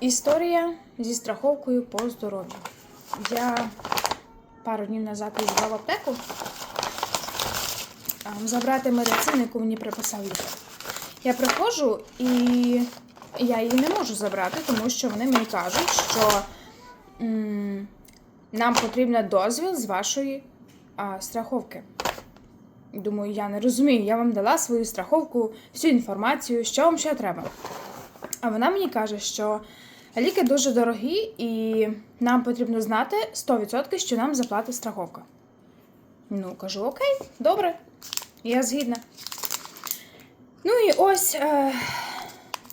Історія зі страховкою по здоров'ю. Я пару днів назад їздила в аптеку забрати медицину, яку мені приписав лікар. Я приходжу і я її не можу забрати, тому що вони мені кажуть, що м, нам потрібен дозвіл з вашої а, страховки. Думаю, я не розумію, я вам дала свою страховку, всю інформацію, що вам ще треба. А вона мені каже, що ліки дуже дорогі, і нам потрібно знати 100%, що нам заплатить страховка. Ну, кажу, окей, добре, я згідна. Ну і ось е,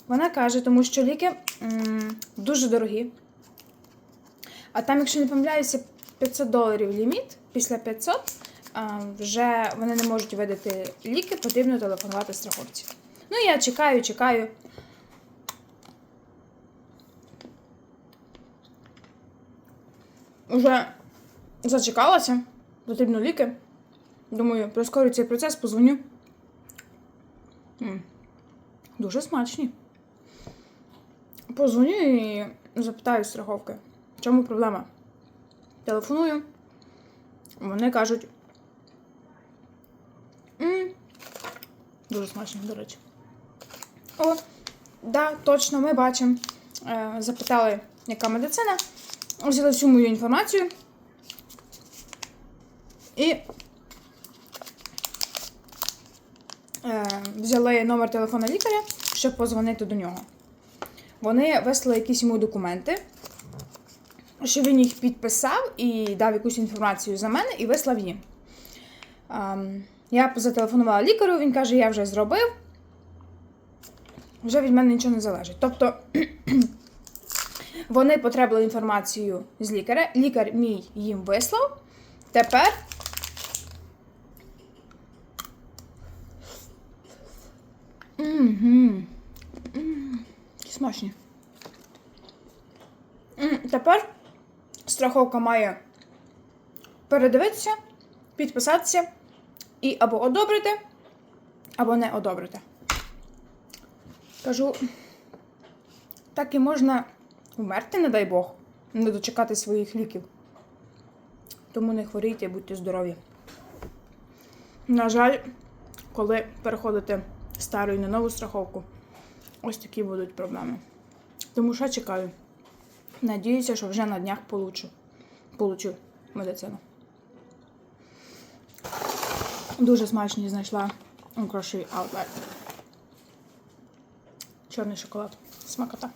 вона каже, тому що ліки м, дуже дорогі. А там, якщо не помиляюся, 500 доларів ліміт, після 500 а, вже вони не можуть видати ліки, потрібно телефонувати страховці. Ну, я чекаю, чекаю. Уже зачекалася, потрібно ліки. Думаю, прискорю цей процес, позвоню. М, Дуже смачні. Позвоню і запитаю страховки. В чому проблема? Телефоную. Вони кажуть. «М, Дуже смачно, до речі. О, да, точно, ми бачимо. Е, запитали, яка медицина. Взяли всю мою інформацію. І е, взяли номер телефона лікаря, щоб позвонити до нього. Вони вислали якісь йому документи, що він їх підписав і дав якусь інформацію за мене і вислав їм. Ем, я зателефонувала лікарю, він каже, я вже зробив. Вже від мене нічого не залежить. Тобто вони потребували інформацію з лікаря, лікар мій їм вислав. Тепер Угу. Смачні. Тепер страховка має передивитися, підписатися і або одобрити, або не одобрити. Кажу, так і можна вмерти, не дай Бог, не дочекати своїх ліків. Тому не хворійте, будьте здорові. На жаль, коли переходите з старої на нову страховку, ось такі будуть проблеми. Тому що чекаю. Надіюся, що вже на днях получу, получу медицину. Дуже смачні знайшла у Grocery. Чорний шоколад. Смакота.